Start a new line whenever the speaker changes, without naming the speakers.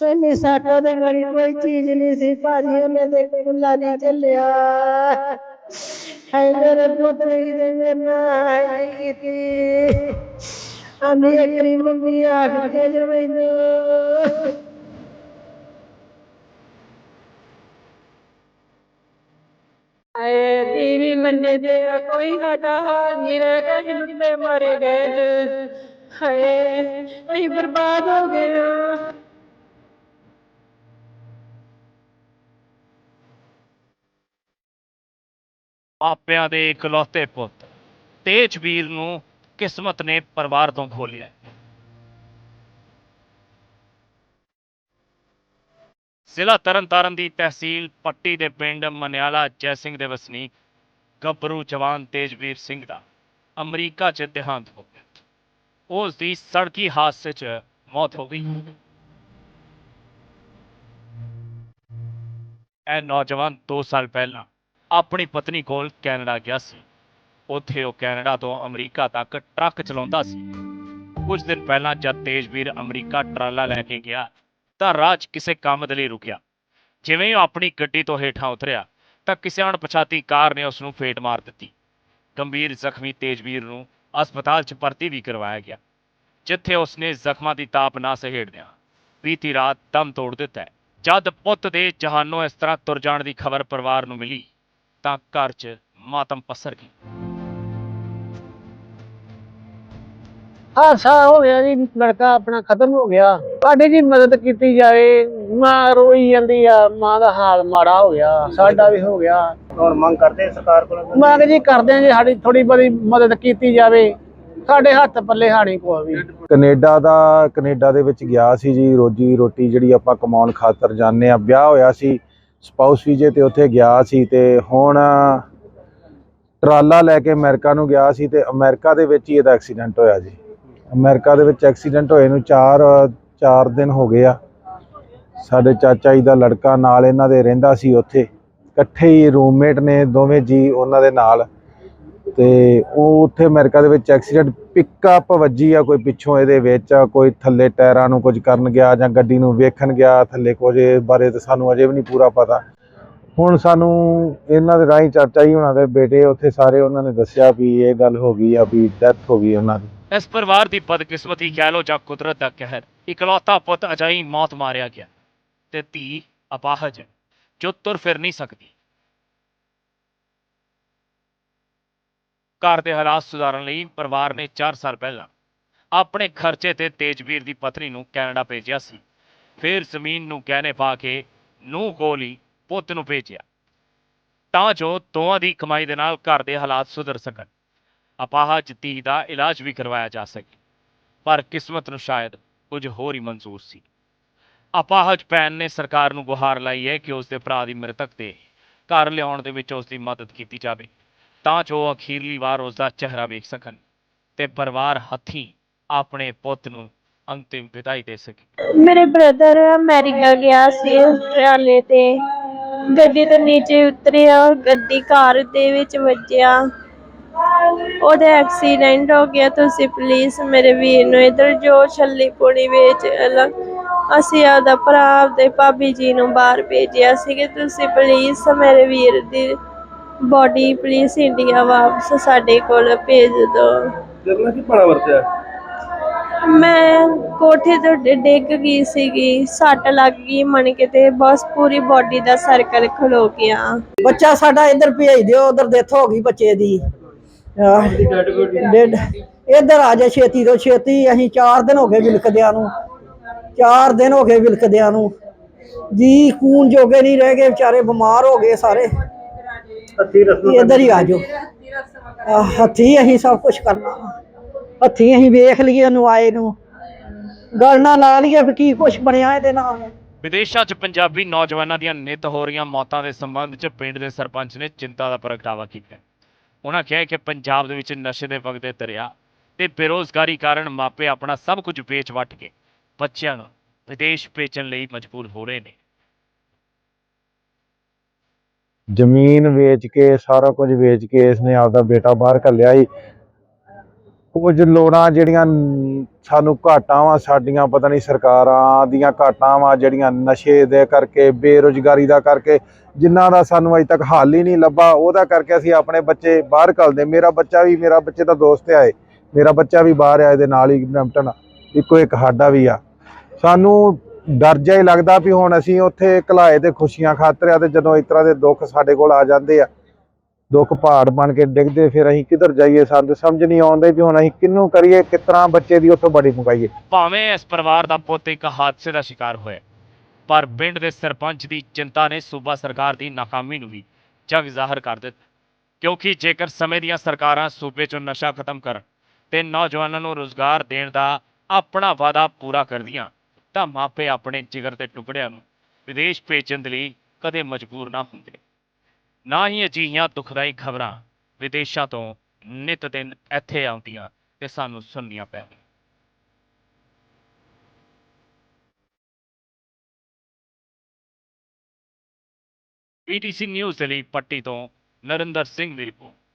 ਸੋਨੀ ਸਾਡਾ ਤੇ ਗੜੀ ਕੋਈ ਚੀਜ਼ ਨਹੀਂ ਸੀ, ਭਾਜੀ ਉਹਨੇ ਤੇ ਕੁੱਲਾ ਨਹੀਂ ਚੱਲਿਆ। ਹਾਏ ਮੇਰੇ ਪੁੱਤ ਨੇ ਕਿਤੇ ਕੀਤੀ। ਆਂਦੀ, ਇੱਕ ਮੰਮੀ ਆਖ ਕੇ ਜੇ ਆਏ ਦੀਵੀ ਮੰਨੇ ਤੇ ਕੋਈ ਸਾਡਾ ਹਾਲ ਨਹੀਂ ਰਹਿ ਗਿਆ ਮਾਰੇ ਗਏ ਹਾਏ, ਅਸੀਂ ਬਰਬਾਦ ਹੋ ਗਏ
ਮਾਪਿਆਂ ਦੇ ਇਕਲੌਤੇ ਪੁੱਤ ਤੇਜਵੀਰ ਨੂੰ ਕਿਸਮਤ ਨੇ ਪਰਿਵਾਰ ਤੋਂ ਖੋਲਿਆ। ਜ਼ਿਲ੍ਹਾ ਤਰਨਤਾਰਨ ਦੀ ਤਹਿਸੀਲ ਪੱਟੀ ਦੇ ਪਿੰਡ ਮਨਿਆਲਾ ਜੈ ਸਿੰਘ ਦੇ ਵਸਨੀਕ ਗੱਭਰੂ ਜਵਾਨ ਤੇਜਵੀਰ ਸਿੰਘ ਦਾ ਅਮਰੀਕਾ 'ਚ ਦੇਹਾਂਤ ਹੋ ਗਿਆ। ਉਸ ਦੀ ਸੜਕੀ ਹਾਦਸੇ 'ਚ ਮੌਤ ਹੋ ਗਈ। ਇਹ ਨੌਜਵਾਨ 2 ਸਾਲ ਪਹਿਲਾਂ ਆਪਣੀ ਪਤਨੀ ਕੋਲ ਕੈਨੇਡਾ ਗਿਆ ਸੀ। ਉੱਥੇ ਉਹ ਕੈਨੇਡਾ ਤੋਂ ਅਮਰੀਕਾ ਤੱਕ ਟਰੱਕ ਚਲਾਉਂਦਾ ਸੀ। ਕੁਝ ਦਿਨ ਪਹਿਲਾਂ ਜਦ ਤੇਜਵੀਰ ਅਮਰੀਕਾ ਟਰਾਲਾ ਲੈ ਕੇ ਗਿਆ, ਤਾਂ ਰਾਜ ਕਿਸੇ ਕੰਮ ਦੇ ਲਈ ਰੁਕਿਆ। ਜਿਵੇਂ ਉਹ ਆਪਣੀ ਗੱਡੀ ਤੋਂ ਹੇਠਾਂ ਉਤਰਿਆ, ਤਾਂ ਕਿਸੇ ਅਣਪਛਾਤੀ ਕਾਰ ਨੇ ਉਸ ਨੂੰ ਫੇਟ ਮਾਰ ਦਿੱਤੀ। ਗੰਭੀਰ ਜ਼ਖਮੀ ਤੇਜਵੀਰ ਨੂੰ ਹਸਪਤਾਲ 'ਚ ਭਰਤੀ ਵੀ ਕਰਵਾਇਆ ਗਿਆ, ਜਿੱਥੇ ਉਸਨੇ ਜ਼ਖਮਾਂ ਦੀ ਤਾਪ ਨਾ ਸਹੇੜਦਿਆਂ ਬੀਤੀ ਰਾਤ ਦਮ ਤੋੜ ਦਿੱਤਾ। ਜਦ ਪੁੱਤ ਦੇ ਜਹਾਨੋਂ ਇਸ ਤਰ੍ਹਾਂ ਤੁਰ ਜਾਣ ਦੀ ਖਬਰ ਪਰਿਵਾਰ ਨੂੰ ਮਿਲੀ ਤਾਂ ਘਰ 'ਚ ਮਾਤਮ ਪਸਰ ਗਈ।
ਹਾਦਸਾ ਹੋ ਗਿਆ ਜੀ ਲੜਕਾ ਆਪਣਾ ਖਤਮ ਹੋ ਗਿਆ। ਸਾਡੇ ਜੀ ਮਦਦ ਕੀਤੀ ਜਾਵੇ ਮਾਂ ਰੋਈ ਜਾਂਦੀ ਆ ਮਾਂ ਦਾ ਹਾਲ ਮਾੜਾ ਹੋ ਗਿਆ ਸਾਡਾ ਵੀ ਹੋ ਗਿਆ।
ਹੁਣ ਮੰਗ ਕਰਦੇ ਸਰਕਾਰ ਕੋਲੋਂ?
ਮੰਗ ਜੀ ਕਰਦੇ ਆ ਜੀ ਸਾਡੀ ਥੋੜੀ ਬੜੀ ਮਦਦ ਕੀਤੀ ਜਾਵੇ। ਸਾਡੇ ਹੱਥ ਪੱਲੇ ਹਾਣੀ ਕੋਈ ਵੀ।
ਕੈਨੇਡਾ ਦਾ ਕੈਨੇਡਾ ਦੇ ਵਿੱਚ ਗਿਆ ਸੀ ਜੀ ਰੋਜੀ ਰੋਟੀ ਜਿਹੜੀ ਆਪਾਂ ਕਮਾਉਣ ਖਾਤਰ ਜਾਂਦੇ ਆ ਵਿਆਹ ਹੋਇਆ ਸੀ। ਸਪਾਊਸ ਵੀਜੇ ਤੇ ਉੱਥੇ ਗਿਆ ਸੀ ਤੇ ਹੁਣ ਟਰਾਲਾ ਲੈ ਕੇ ਅਮਰੀਕਾ ਨੂੰ ਗਿਆ ਸੀ ਤੇ ਅਮਰੀਕਾ ਦੇ ਵਿੱਚ ਹੀ ਇਹਦਾ ਐਕਸੀਡੈਂਟ ਹੋਇਆ ਜੀ। ਅਮਰੀਕਾ ਦੇ ਵਿੱਚ ਐਕਸੀਡੈਂਟ ਹੋਏ ਨੂੰ 4 4 ਦਿਨ ਹੋ ਗਏ ਆ। ਸਾਡੇ ਚਾਚਾ ਜੀ ਦਾ ਲੜਕਾ ਨਾਲ ਇਹਨਾਂ ਦੇ ਰਹਿੰਦਾ ਸੀ ਉੱਥੇ। ਇਕੱਠੇ ਹੀ ਰੂਮਮੇਟ ਨੇ ਦੋਵੇਂ ਜੀ ਉਹਨਾਂ ਦੇ ਨਾਲ। ਤੇ ਉਹ ਉੱਥੇ ਅਮਰੀਕਾ ਦੇ ਵਿੱਚ ਐਕਸੀਡੈਂਟ ਪਿਕਅਪ ਵੱਜੀ ਆ ਕੋਈ ਪਿੱਛੋਂ ਇਹਦੇ ਵਿੱਚ, ਕੋਈ ਥੱਲੇ ਟਾਇਰਾਂ ਨੂੰ ਕੁਝ ਕਰਨ ਗਿਆ ਜਾਂ ਗੱਡੀ ਨੂੰ ਵੇਖਣ ਗਿਆ, ਥੱਲੇ ਕੁਝ ਬਾਰੇ ਤਾਂ ਸਾਨੂੰ ਅਜੇ ਵੀ ਨਹੀਂ ਪੂਰਾ ਪਤਾ। ਹੁਣ ਸਾਨੂੰ ਇਹਨਾਂ ਦੇ ਰਾਹੀਂ ਚਰਚਾ ਹੀ ਉਹਨਾਂ ਦੇ ਬੇਟੇ, ਉੱਥੇ ਸਾਰੇ ਉਹਨਾਂ ਨੇ ਦੱਸਿਆ ਵੀ ਇਹ ਗੱਲ ਹੋ ਗਈ ਆ ਵੀ ਡੈਥ ਹੋ ਗਈ ਉਹਨਾਂ ਦੀ।
ਇਸ ਪਰਿਵਾਰ ਦੀ ਬਦਕਿਸਮਤੀ ਕਹਿ ਲੋ ਜਾਂ ਕੁਦਰਤ ਦਾ ਕਹਿਰ, ਇਕਲੌਤਾ ਪੁੱਤ ਅਜਾਈ ਮੌਤ ਮਾਰਿਆ ਗਿਆ ਤੇ ਧੀ ਅਪਾਹਜ, ਜੋ ਤੁਰ ਫਿਰ ਨਹੀਂ ਸਕਦੀ। ਘਰ ਦੇ ਹਾਲਾਤ ਸੁਧਾਰਨ ਲਈ ਪਰਿਵਾਰ ਨੇ 4 ਸਾਲ ਪਹਿਲਾਂ ਆਪਣੇ ਖਰਚੇ ਤੇ ਤੇਜਵੀਰ ਦੀ ਪਤਨੀ ਨੂੰ ਕੈਨੇਡਾ ਭੇਜਿਆ ਸੀ। ਫਿਰ ਜ਼ਮੀਨ ਨੂੰ ਗਹਿਣੇ ਪਾ ਕੇ ਨੂੰ ਕੋਲ ਹੀ ਪੁੱਤ ਨੂੰ ਭੇਜਿਆ। ਤਾਂ ਜੋ ਦੋਵਾਂ ਦੀ ਕਮਾਈ ਦੇ ਨਾਲ ਘਰ ਦੇ ਹਾਲਾਤ ਸੁਧਰ ਸਕਣ। ਅਪਾਹਜ ਧੀ ਦਾ ਇਲਾਜ ਵੀ ਕਰਵਾਇਆ ਜਾ ਸਕੇ, ਪਰ ਕਿਸਮਤ ਨੂੰ ਸ਼ਾਇਦ ਕੁਝ ਹੋਰ ਹੀ ਮਨਜ਼ੂਰ ਸੀ। ਅਪਾਹਜ ਭੈਣ ਨੇ ਸਰਕਾਰ ਨੂੰ ਗੁਹਾਰ ਲਾਈ ਹੈ ਕਿ ਉਸ ਦੇ ਭਰਾ ਦੀ ਮ੍ਰਿਤਕ ਤੇ ਘਰ ਲਿਆਉਣ ਦੇ ਵਿੱਚ ਉਸ ਦੀ ਮਦਦ ਕੀਤੀ ਜਾਵੇ। ਤਾਂ ਜੋ ਅਖੀਰਲੀ ਵਾਰ ਉਸ ਦਾ ਚਿਹਰਾ ਵੇਖ ਸਕਣ ਤੇ ਪਰਿਵਾਰ ਹੱਥੀਂ ਆਪਣੇ ਪੁੱਤ ਨੂੰ ਅੰਤਿਮ ਵਿਦਾਈ ਦੇ ਸਕੇ।
ਮੇਰੇ ਬ੍ਰਦਰ ਅਮਰੀਕਾ ਗਿਆ ਸੀ ਟਰਾਲੇ ਤੇ। ਗੱਡੀ ਤੋਂ ਨੀਚੇ ਉਤਰਿਆ, ਗੱਡੀ ਕਾਰ ਦੇ ਵਿੱਚ ਵੱਜਿਆ। ਉਹਦਾ ਐਕਸੀਡੈਂਟ ਹੋ ਗਿਆ, ਤੁਸੀਂ ਪਲੀਜ਼ ਮੇਰੇ ਵੀਰ ਨੂੰ ਇਧਰ ਜੋ ਛੱਲੀ ਪੁਣੀ ਵਿੱਚ ਅਸੀਂ ਆਪਦਾ ਭਰਾ ਤੇ ਭਾਬੀ ਜੀ ਨੂੰ ਬਾਹਰ ਭੇਜਿਆ ਸੀ ਕਿ ਤੁਸੀਂ ਪਲੀਜ਼ ਮੇਰੇ ਵੀਰ ਦੀ ਬੋਡੀ ਪਲੀਜ਼ ਇੰਡੀਆ ਵਾਪਸ ਸਾਡੇ ਕੋਲ ਭੇਜ ਦਿਓ।
ਜਰਨਾ ਕੀ ਪਾਣਾ ਵਰਤਿਆ
ਮੈਂ ਕੋਠੇ ਤੋਂ ਡਿ- ਡਿੱਗ ਗਈ ਸੀਗੀ ਸੱਟ ਲੱਗ ਗਈ ਮਣ ਕੇ ਤੇ ਬਸ ਪੂਰੀ ਬਾਡੀ ਦਾ ਸਰਕਲ ਖਲੋ ਗਿਆ।
ਬੱਚਾ ਸਾਡਾ ਇੱਧਰ ਭੇਜ ਦਿਓ ਉਧਰ ਡੈਥ ਹੋ ਗਈ ਬੱਚੇ ਦੀ। ਆਹ, ਡੈਡ ਇੱਧਰ ਆ ਜਾ ਛੇਤੀ ਤੋਂ ਛੇਤੀ ਅਸੀਂ 4 ਦਿਨ ਹੋ ਗਏ ਵਿਲਕਦਿਆਂ ਨੂੰ। 4 ਦਿਨ ਹੋ ਗਏ ਵਿਲਕਦਿਆਂ ਨੂੰ। ਜੀ ਖੂਨ ਜੋਗੇ ਨਹੀਂ ਰਹਿ ਗਏ ਵਿਚਾਰੇ ਬਿਮਾਰ ਹੋ ਗਏ ਸਾਰੇ।
ਹੱਥੀ ਰਸਮ
ਇੱਧਰ ਹੀ ਆ ਜਾਓ। ਆਹ, ਹੱਥੀਂ ਅਸੀਂ ਸਭ ਕੁਝ ਕਰਨਾ ਵਾ। ਹੱਥੀਂ ਅਸੀਂ ਵੇਖ ਲਈਏ ਉਹਨੂੰ ਆਏ ਨੂੰ। ਗੱਲ ਨਾ ਲਾ ਲਈਏ ਵੀ ਕੀ ਕੁਝ ਬਣਿਆ ਇਹਦੇ ਨਾਲ।
ਵਿਦੇਸ਼ਾਂ 'ਚ ਪੰਜਾਬੀ ਨੌਜਵਾਨਾਂ ਦੀਆਂ ਨਿਤ ਹੋ ਰਹੀਆਂ ਮੌਤਾਂ ਦੇ ਸੰਬੰਧ 'ਚ ਪਿੰਡ ਦੇ ਸਰਪੰਚ ਨੇ ਚਿੰਤਾ ਦਾ ਪ੍ਰਗਟਾਵਾ ਕੀਤਾ। ਉਹਨਾਂ ਕਿਹਾ ਕਿ ਪੰਜਾਬ ਦੇ ਵਿੱਚ ਨਸ਼ੇ ਦੇ ਵਗਦੇ ਦਰਿਆ ਤੇ ਬੇਰੋਜ਼ਗਾਰੀ ਕਾਰਨ ਮਾਪੇ ਆਪਣਾ ਸਭ ਕੁਝ ਵੇਚ ਵੱਟ ਕੇ ਬੱਚਿਆਂ ਨੂੰ ਵਿਦੇਸ਼ ਭੇਜਣ ਲਈ ਮਜਬੂਰ ਹੋ ਰਹੇ ਨੇ।
ਜ਼ਮੀਨ ਵੇਚ ਕੇ, ਸਾਰਾ ਕੁਝ ਵੇਚ ਕੇ ਇਸਨੇ ਆਪਦਾ ਬੇਟਾ ਬਾਹਰ ਘੱਲਿਆ ਸੀ ਕੁਝ ਲੋੜਾਂ ਜਿਹੜੀਆਂ ਸਾਨੂੰ ਘਾਟਾਂ ਵਾ, ਸਾਡੀਆਂ ਪਤਾ ਨਹੀਂ ਸਰਕਾਰਾਂ ਦੀਆਂ ਘਾਟਾਂ ਵਾ, ਜਿਹੜੀਆਂ ਨਸ਼ੇ ਦੇ ਕਰਕੇ, ਬੇਰੁਜ਼ਗਾਰੀ ਦਾ ਕਰਕੇ, ਜਿਨ੍ਹਾਂ ਦਾ ਸਾਨੂੰ ਅਜੇ ਤੱਕ ਹੱਲ ਹੀ ਨਹੀਂ ਲੱਭਾ, ਉਹਦਾ ਕਰਕੇ ਅਸੀਂ ਆਪਣੇ ਬੱਚੇ ਬਾਹਰ ਘੱਲਦੇ। ਮੇਰਾ ਬੱਚਾ ਵੀ, ਮੇਰਾ ਬੱਚੇ ਦਾ ਦੋਸਤ ਹੈ ਮੇਰਾ ਬੱਚਾ ਵੀ ਬਾਹਰ ਆ, ਇਹਦੇ ਨਾਲ ਹੀ ਬਰੈਂਪਟਨ ਇੱਕੋ ਇੱਕ ਸਾਡਾ ਵੀ ਆ। ਸਾਨੂੰ ਡਰ ਜਿਹਾ ਹੀ ਲੱਗਦਾ ਵੀ ਹੁਣ ਅਸੀਂ ਉੱਥੇ ਘਲਾਏ ਤੇ ਖੁਸ਼ੀਆਂ ਖਾਤਰ ਆ ਤੇ ਜਦੋਂ ਇਸ ਤਰ੍ਹਾਂ ਦੇ ਦੁੱਖ ਸਾਡੇ ਕੋਲ ਆ ਜਾਂਦੇ ਆ, ਦੁੱਖ ਪਹਾੜ ਬਣ ਕੇ ਡਿੱਗਦੇ, ਫਿਰ ਅਸੀਂ ਕਿੱਧਰ ਜਾਈਏ? ਸਾਨੂੰ ਸਮਝ ਨਹੀਂ ਆਉਂਦੀ ਵੀ ਹੁਣ ਅਸੀਂ ਕਿਹਨੂੰ ਕਰੀਏ, ਕਿਸ ਤਰ੍ਹਾਂ ਬੱਚੇ ਦੀ ਉੱਥੋਂ ਬੜੀ ਮੁਕਾਈਏ।
ਭਾਵੇਂ ਇਸ ਪਰਿਵਾਰ ਦਾ ਪੁੱਤ ਇੱਕ ਹਾਦਸੇ ਦਾ ਸ਼ਿਕਾਰ ਹੋਇਆ, ਪਰ ਪਿੰਡ ਦੇ ਸਰਪੰਚ ਦੀ ਚਿੰਤਾ ਨੇ ਸੂਬਾ ਸਰਕਾਰ ਦੀ ਨਾਕਾਮੀ ਨੂੰ ਵੀ ਜਗ ਜ਼ਾਹਰ ਕਰ ਦਿੱਤਾ, ਕਿਉਂਕਿ ਜੇਕਰ ਸਮੇਂ ਦੀਆਂ ਸਰਕਾਰਾਂ ਸੂਬੇ 'ਚੋਂ ਨਸ਼ਾ ਖਤਮ ਕਰਨ ਤੇ ਨੌਜਵਾਨਾਂ ਨੂੰ ਰੋਜ਼ਗਾਰ ਦੇਣ ਦਾ ਆਪਣਾ ਵਾਅਦਾ ਪੂਰਾ ਕਰਦੀਆਂ ਤਾਂ ਮਾਪੇ ਆਪਣੇ ਜਿਗਰ ਦੇ ਟੁਕੜਿਆਂ ਨੂੰ ਵਿਦੇਸ਼ ਭੇਜਣ ਦੇ ਲਈ ਕਦੇ ਮਜਬੂਰ ਨਾ ਹੁੰਦੇ। ਨਾ ਹੀ ਅਜਿਹੀਆਂ ਦੁਖਦਾਈ ਖਬਰਾਂ ਵਿਦੇਸ਼ਾਂ ਤੋਂ ਨਿਤ ਦਿਨ ਇੱਥੇ ਆਉਂਦੀਆਂ ਤੇ ਸਾਨੂੰ ਸੁਣਨੀਆਂ ਪੈਂਦੀਆਂ। ਪੀਟੀਸੀ ਨਿਊਜ਼ ਦੇ ਲਈ ਪੱਟੀ ਤੋਂ ਨਰਿੰਦਰ ਸਿੰਘ ਦੀ ਰਿਪੋਰਟ।